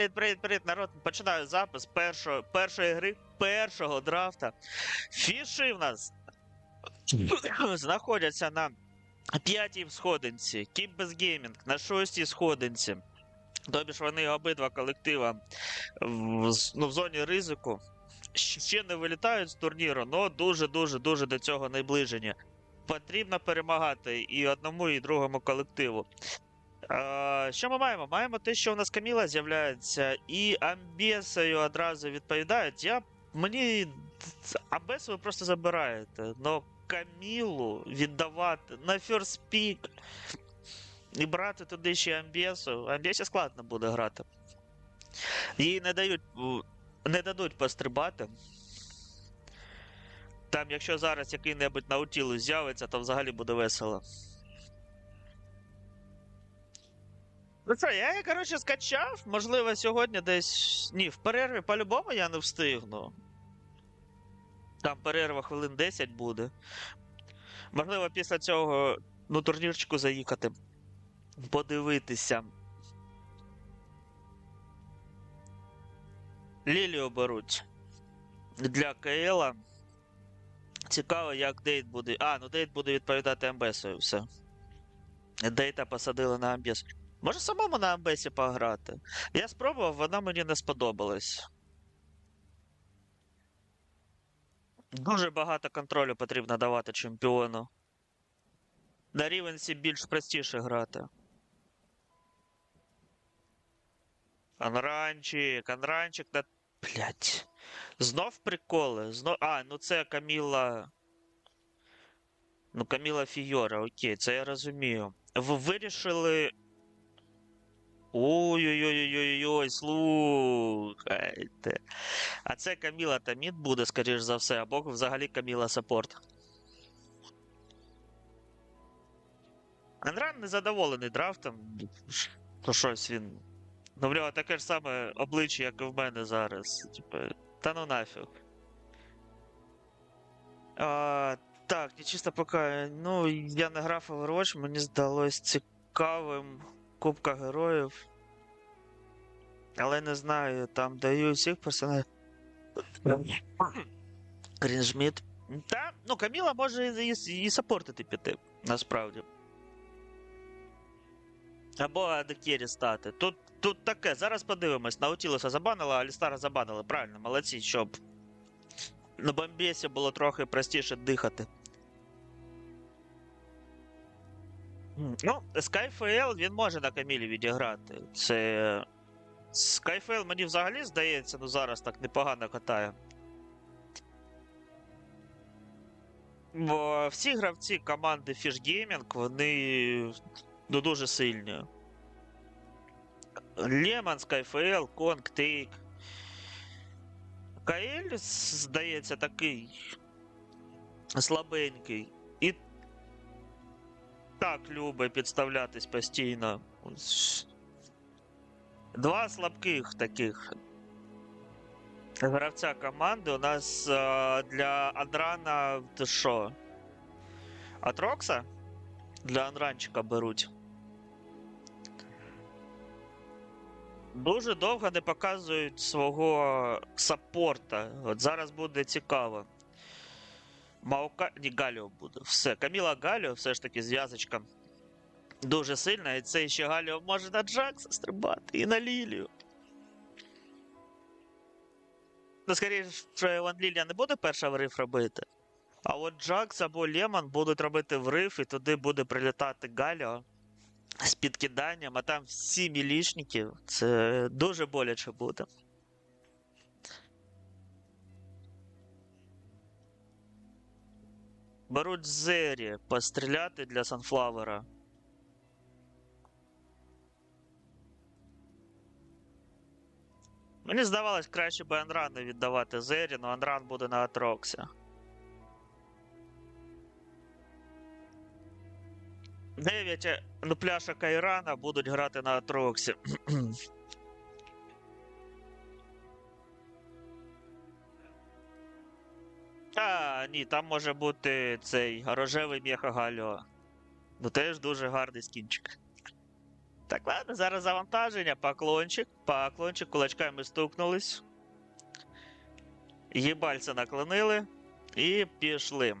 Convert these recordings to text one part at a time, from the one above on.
Привіт, привіт, привіт, народ. Починаю запис першої, першої гри, першого драфта. Фіші в нас знаходяться на п'ятій сходинці, Кіпбез Геймінг на шостій сходинці. Тобі ж вони обидва колектива в, ну, в зоні ризику. Ще не вилітають з турніру, але дуже-дуже дуже до цього наближені. Потрібно перемагати і одному, і другому колективу. Що ми маємо? Маємо те, що у нас Каміла з'являється, і Амбесою одразу відповідають. Я мені Амбесу ви просто забираєте. Но Камілу віддавати на first pick і брати туди ще Амбесу. Амбесі складно буде грати. Їй не дають не дадуть пострибати. Там, якщо зараз який-небудь наутілус з'явиться, то взагалі буде весело. Ну що, я її, коротше, скачав. Можливо, сьогодні десь. Ні, в перерві по-любому я не встигну. Там перерва хвилин 10 буде. Можливо, після цього ну, турнірчику заїхати. Подивитися. Лілію беруть для КЛа. Цікаво, як Дейт буде. А, ну Дейт буде відповідати Амбесою, все. Дейта посадили на Амбес. Може самому на Амбесі пограти. Я спробував, вона мені не сподобалась. Дуже багато контролю потрібно давати чемпіону. На рівенсі більш простіше грати. Анранчик, Анранчик на. Блять. Знов приколи. Знов. А, ну це Каміла. Ну, Каміла Фійора, окей, це я розумію. Ви вирішили. Ой-ой-ой-ой-ой, слухайте. А це Каміла Тамід буде, скоріш за все, або взагалі Каміла Саппорт. Анран незадоволений драфтом. То щось він. Ну, в нього таке ж саме обличчя, як і в мене зараз. Типу, та ну нафіг. А, так, я чисто поки. Ну, я не грав Overwatch, мені здалось цікавим Кубка Героїв. Але не знаю, там дають всіх персонажів. Крінжміт. Та, ну Каміла може і, і, і саппортити піти, насправді. Або Адекері стати. Тут, тут таке, зараз подивимось. Наутілуса забанила, а Алістара забанили. Правильно, молодці, щоб на Бомбесі було трохи простіше дихати. Ну, Skyfall він може на Камілі відіграти. Це. Skyfall мені взагалі здається, ну зараз так непогано катає. Бо всі гравці команди Fish Gaming, вони ну, дуже сильні. Лемон, Skyfall, Конг, Тейк. Каель, здається, такий слабенький. Так любить підставлятись постійно. Два слабких таких гравця команди у нас е, для Андрана то що? Атрокса? Для Анранчика беруть. Дуже довго не показують свого саппорта. От зараз буде цікаво. Маука. Ні, Галіо буде. Все. Каміла Галіо, все ж таки зв'язочка. Дуже сильна, і це ще Галіо може на Джакса стрибати і на Лілію. Ну, скоріше, Ван Лілія не буде перша в риф робити. А от Джакс або Лемон будуть робити в і туди буде прилітати Галіо з підкиданням, а там всі мілішники. Це дуже боляче буде. Беруть Зері постріляти для Санфлавера. Мені здавалось, краще би Анрану віддавати Зері, але Анран буде на Атроксі. Дев'ять е, ну, пляшок Айрана будуть грати на Атроксі. А, ні, там може бути цей рожевий м'яха Галіо. Ну теж дуже гарний скінчик. Так, ладно, зараз завантаження, поклончик, поклончик, кулачками стукнулись. Їбальця наклонили і пішли.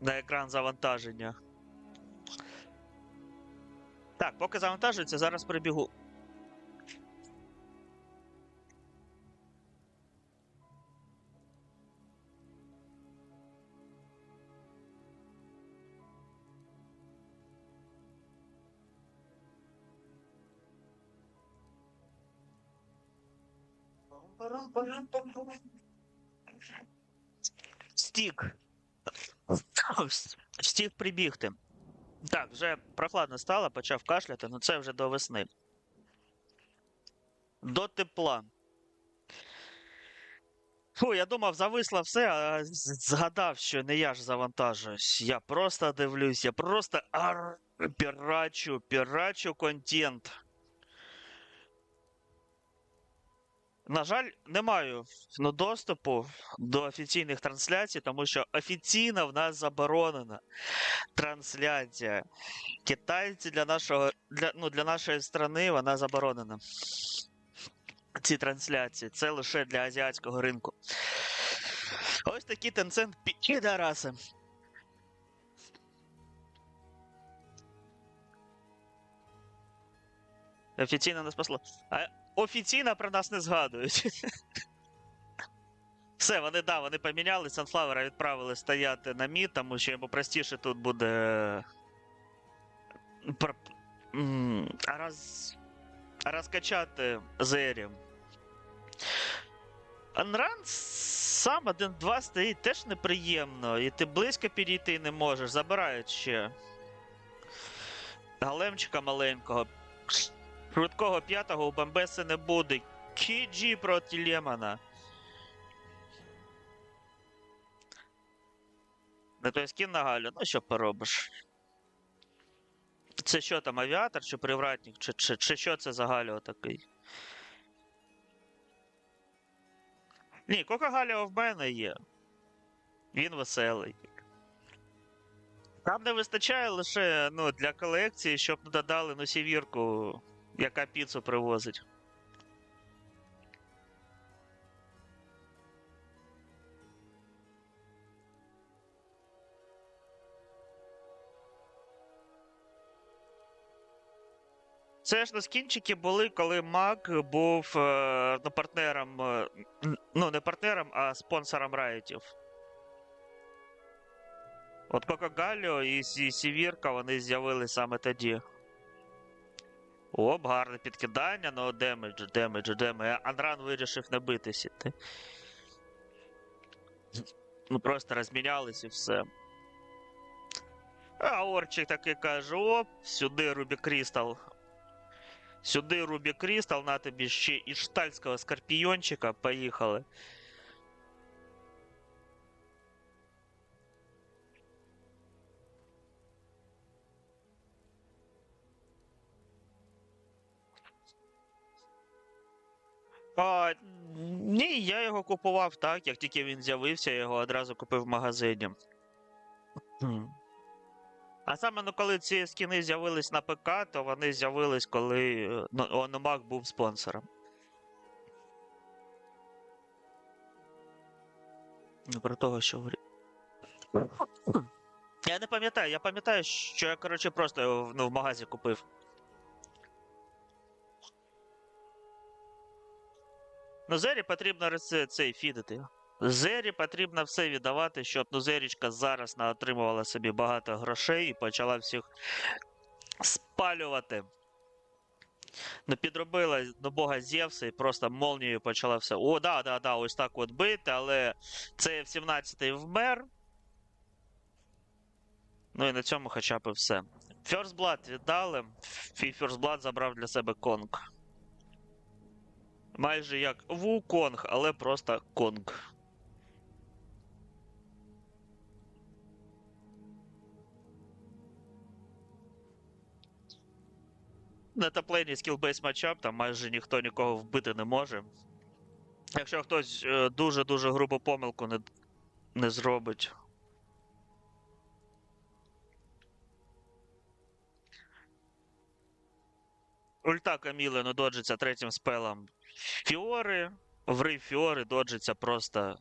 На екран завантаження. Так, поки завантажується, зараз прибігу. Стік. Встиг прибігти. Так, вже прохладно стало, почав кашляти, але це вже до весни. До тепла. Фу, я думав, зависло все, а згадав, що не я ж завантажуюсь. Я просто дивлюсь, я просто ар... пірачу, пірачу контент. На жаль, не маю ну, доступу до офіційних трансляцій, тому що офіційно в нас заборонена трансляція. Китайці для нашого для, ну, для нашої страни вона заборонена. Ці трансляції. Це лише для азіатського ринку. Ось такі Tencent підараси. Офіційно не спасло. А офіційно про нас не згадують. Все, вони да, вони поміняли. Sunflower відправили стояти на мід, тому що йому простіше тут буде. Роз... розкачати Зері. Анран сам 1-2 стоїть теж неприємно, і ти близько підійти не можеш. Забирають ще. Големчика маленького. Швидкого п'ятого у Бамбеси не буде. Кіджі проти Лемона. Не той скін на Галю, ну що поробиш. Це що там, авіатор чи привратник, чи, чи, чи що це за Галіо такий? Ні, Кока Галіо в мене є. Він веселий. Там не вистачає лише ну, для колекції, щоб додали ну, сівірку, яка піцу привозить. Це ж на скінчики були, коли Мак був е, ну, партнером, е, ну не партнером, а спонсором райтів. От Кока Галіо і Сі- Сівірка вони з'явились саме тоді. Оп, гарне підкидання, ну демедж, демедж, демедж. Анран вирішив не битися. Ти. Ну просто розмінялись і все. А Орчик таки каже: оп, сюди Рубі Крістал. Сюди Рубі Крістал, на тобі ще і штальського скорпіончика. Поїхали. А, ні, я його купував так, як тільки він з'явився, я його одразу купив в магазині. А саме ну, коли ці скіни з'явились на ПК, то вони з'явились, коли е, ну, був спонсором. Ну, про того, що говорю. Я не пам'ятаю, я пам'ятаю, що я, коротше, просто ну, в магазі купив. Ну, Зері потрібно цей фідити. Зері потрібно все віддавати, щоб ну, Зерічка зараз наотримувала собі багато грошей і почала всіх спалювати. Ну, підробила до Бога Зевса і просто молнією почала все. О, да, да, да, ось так от бити, але це в 17-й вмер. Ну і на цьому хоча б і все. First Blood віддали, First Blood забрав для себе Конг. Майже як Вуконг, але просто Конг. На топлейні скілбейс матчап, там майже ніхто нікого вбити не може. Якщо хтось е, дуже-дуже грубу помилку не, не зробить. Ульта Каміли ну, доджиться третім спелом Фіори. Врив Фіори доджиться просто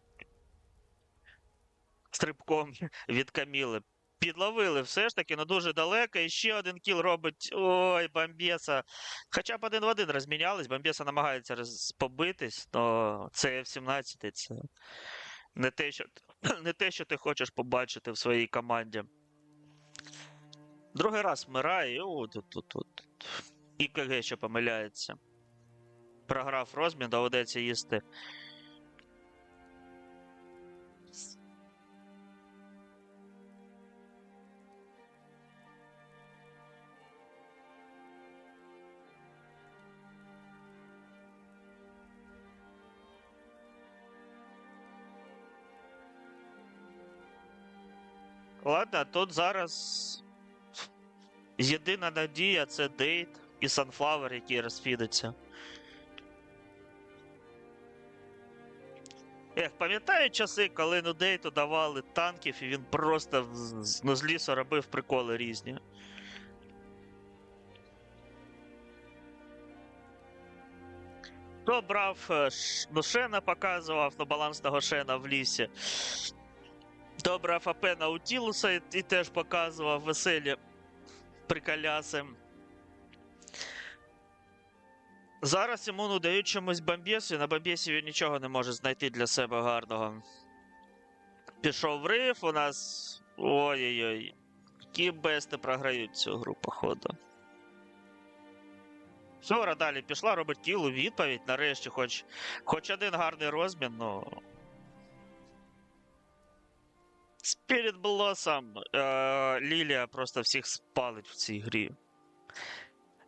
стрибком від Каміли. Підловили все ж таки, ну дуже далеко. І ще один кіл робить. Ой, Бомбеса. Хоча б один в один розмінялись, Бомбеса намагається роз... побитись, але це F-17 це не те, що, не те, що ти хочеш побачити в своїй команді. Другий раз вмирає, і о, тут. І КГ ще помиляється. Програв розмін, доведеться їсти. Ладно, тут зараз єдина надія це Дейт і Sunflower, який розфідиться. Ех, пам'ятаю часи, коли ну Дейту давали танків, і він просто ну, з лісу робив приколи різні. Хто брав е, ну, Шена показував, ну, балансного Шена в лісі. Хто брав АП Наутілуса і, і теж показував веселі приколяси. Зараз йому ну, дають чомусь бомбєсу, і на бомбєсі він нічого не може знайти для себе гарного. Пішов риф, у нас. Ой-ой-ой. Які бести програють цю гру, походу. Сора далі пішла, робить кіл відповідь. Нарешті, хоч, хоч один гарний розмін, ну. Spirit Blossom. Е, Лілія просто всіх спалить в цій грі.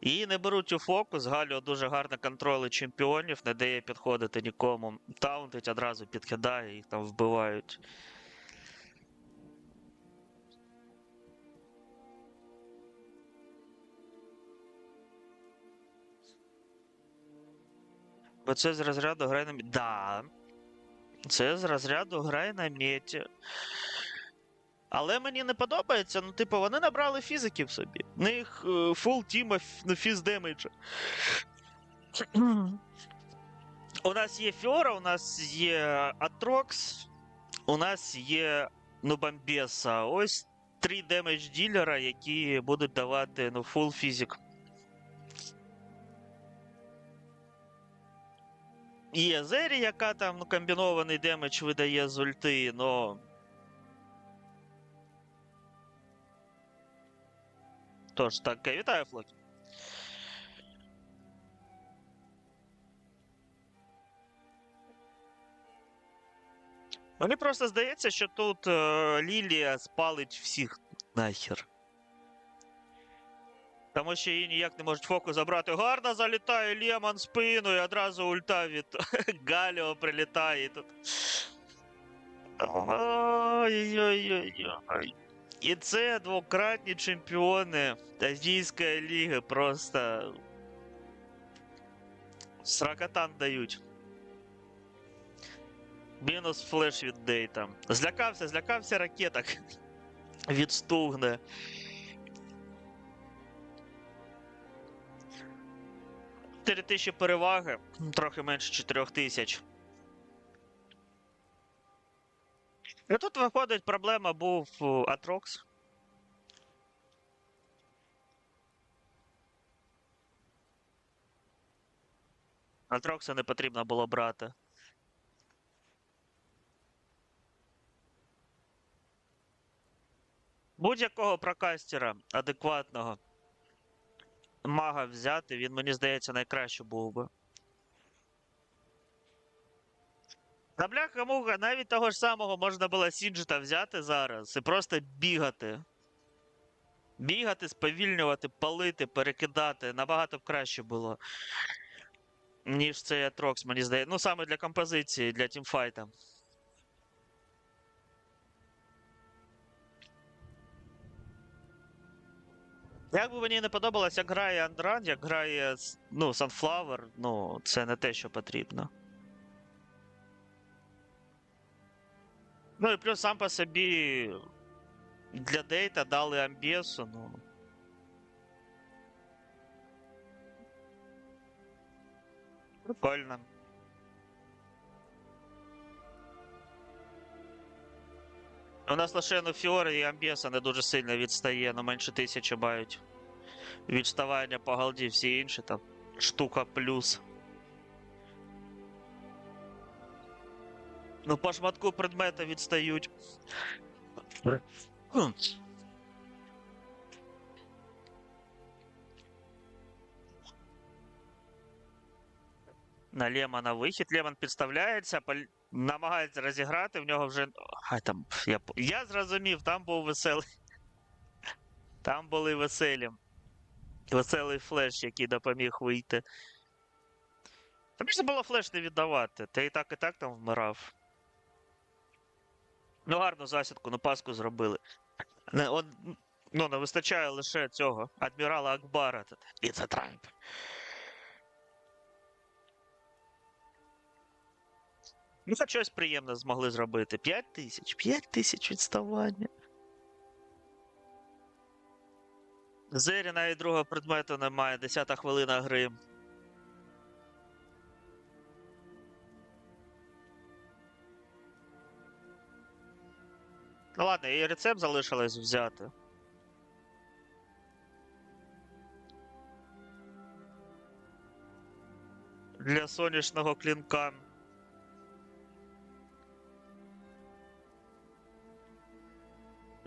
Її не беруть у фокус. Галіо дуже гарно контролить чемпіонів, не дає підходити нікому. Таунтить одразу підкидає, їх там вбивають. Бо це з розряду грай на меті. Да. Це з розряду грай на меті. Але мені не подобається, ну, типу, вони набрали фізиків собі. В них фул тіма ф- ну. У нас є Фіора, у нас є Атрокс, у нас є ну, Бомбеса. Ось три демедж ділера, які будуть давати ну, фул фізик. Є Зері, яка там ну, комбінований демедж видає з ульти, но. Тож, так, вітаю, Флокі. Мені просто здається, що тут е, Лілія спалить всіх нахер. Тому що її ніяк не можуть фокус забрати. Гарно залітає Лемон спину і одразу ульта від Галіо прилітає. Тут. Ой-ой-ой. І це двократні чемпіони Азійської ліги просто сракотан дають. Мінус флеш від дейта. Злякався, злякався ракеток. Відстугне. Чотири тисячі переваги, трохи менше 4 тисяч. І тут виходить, проблема був Атрокс. Атрокса не потрібно було брати. Будь-якого прокастера адекватного мага взяти, він, мені здається, найкраще був би. На бляха муха, навіть того ж самого можна було Сінджита взяти зараз і просто бігати. Бігати, сповільнювати, палити, перекидати. Набагато б краще було. Ніж цей Атрокс, мені здається. Ну, саме для композиції, для тімфайта. Як би мені не подобалось, як грає Андран, як грає ну, Sunflower, ну, це не те, що потрібно. Ну і плюс сам по собі для дейта дали амбєсу, ну. Прикольно. У нас лише ну, Фіори і Амбіса не дуже сильно відстає, ну менше тисячі мають. Відставання по голді, всі інші там штука плюс. Ну, по шматку предмета відстають. На Лемона вихід. Лемон підставляється, пол- намагається розіграти, в нього вже. Ай, там, я, я зрозумів, там був веселий. Там були веселі. Веселий флеш, який допоміг вийти. Та можна було флеш не віддавати. Ти і так, і так там вмирав. Ну, гарну засідку, ну паску зробили. Не, он, ну, не вистачає лише цього адмірала Акбара. It's a trap. Ну, хоч щось приємне змогли зробити. 5 тисяч, 5 тисяч відставання. Зері навіть другого предмету немає, 10 хвилина гри. Ну ладно, і рецепт залишилось взяти. Для сонячного клінка.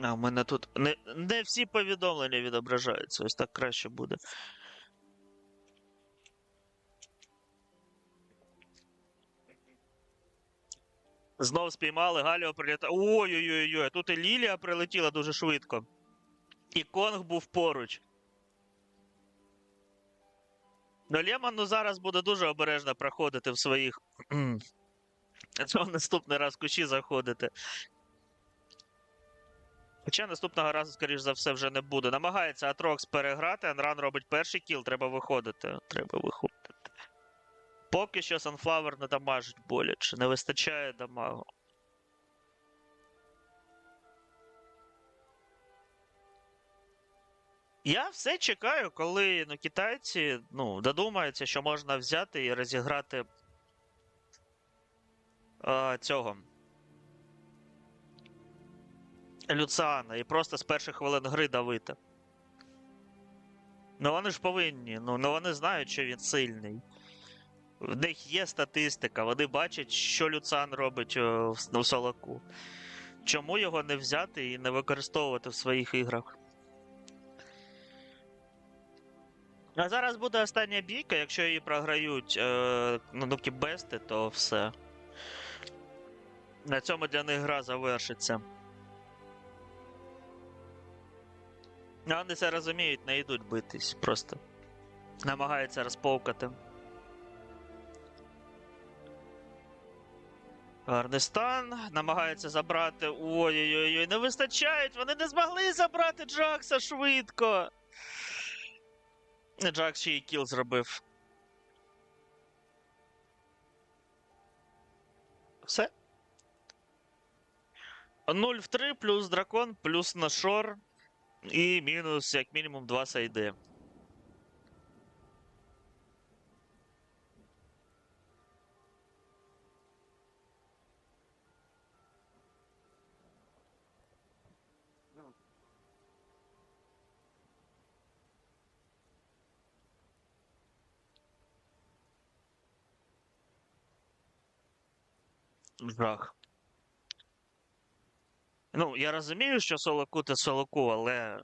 А, у мене тут не, не всі повідомлення відображаються, ось так краще буде. Знов спіймали, Галіо прилітає. Ой-ой-ой, тут і Лілія прилетіла дуже швидко. І Конг був поруч. Ну, Лемон ну, зараз буде дуже обережно проходити в своїх. Цього наступний раз кущі заходити. Хоча наступного разу, скоріш за все, вже не буде. Намагається Атрокс переграти, Анран робить перший кіл, треба виходити. Треба виходити. Поки що Sunflower не дамажить боляче, не вистачає дамагу. Я все чекаю, коли ну, китайці ну, додумаються, що можна взяти і розіграти а, цього. Люциана і просто з перших хвилин гри давити. Ну вони ж повинні. Ну, ну вони знають, що він сильний. В них є статистика, вони бачать, що Люциан робить в, в Солоку. Чому його не взяти і не використовувати в своїх іграх? А зараз буде остання бійка, якщо її програють е, ну, ну, кібести, то все. На цьому для них гра завершиться. Вони це розуміють, не йдуть битись, просто намагаються розповкати. Гарний стан, намагаються забрати. Ой-ой-ой, не вистачають! Вони не змогли забрати Джакса швидко. Джакс ще й кіл зробив. Все. 0 в 3 плюс дракон, плюс нашор. І мінус, як мінімум, 2 сайди. Жах. Ну, я розумію, що Солоку це Солоку, але.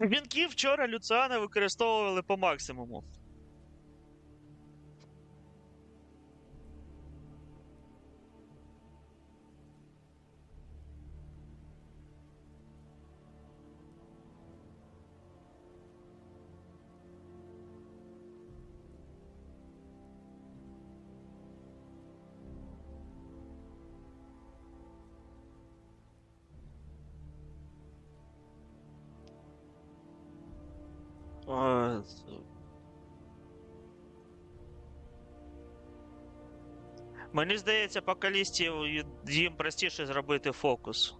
Вінки вчора Люціана використовували по максимуму. Мені здається, по калісті їм простіше зробити фокус.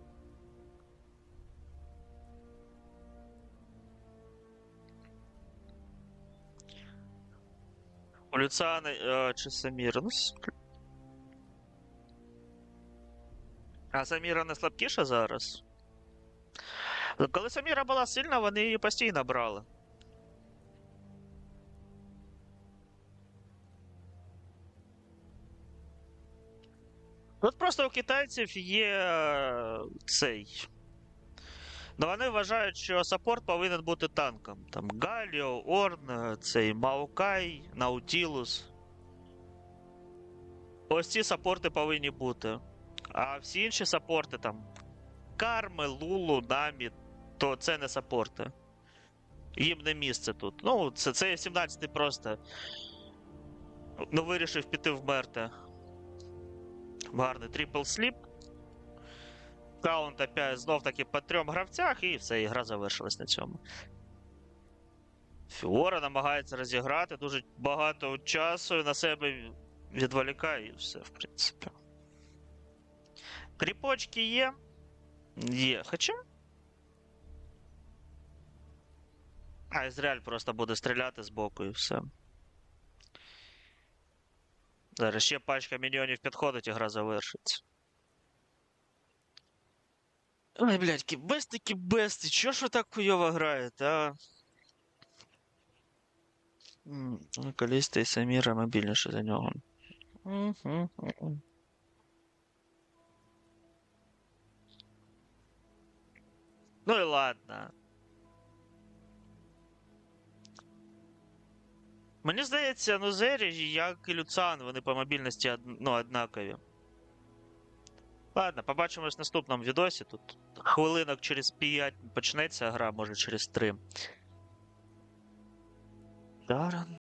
У Люціана е, чи Саміра? Ну, А Саміра не слабкіша зараз? Коли Саміра була сильна, вони її постійно брали. Тут просто у китайців є е, цей. Ну, вони вважають, що саппорт повинен бути танком. Там Галіо, Орн, е, цей Маукай, Наутілус. Ось ці саппорти повинні бути. А всі інші саппорти там Карми, Лулу, Намі, то це не саппорти. Їм не місце тут. Ну, це, це 17-й просто. Ну, вирішив піти вмерти. Гарний трипл сліп. Каунт опять знов таки по трьом гравцях, і все, ігра завершилась на цьому. Фіора намагається розіграти дуже багато часу на себе відволікає і все, в принципі. Кріпочки є. Є. Хоча. А, Ізраїль просто буде стріляти з боку і все. Зараз ще пачка міньйонів підходить, і гра завершиться. Ой, блядь, кібести, кібести, чого ж ви так хуйово граєте, а? М, Ну, Каліста і Саміра мобільніше за нього. Мгм, мгм. Ну і ладно. Мені здається, ну Зері, як і Люцан, вони по мобільності ну, однакові. Ладно, побачимось в наступному відосі. Тут хвилинок через 5 почнеться гра, може через 3. Даран.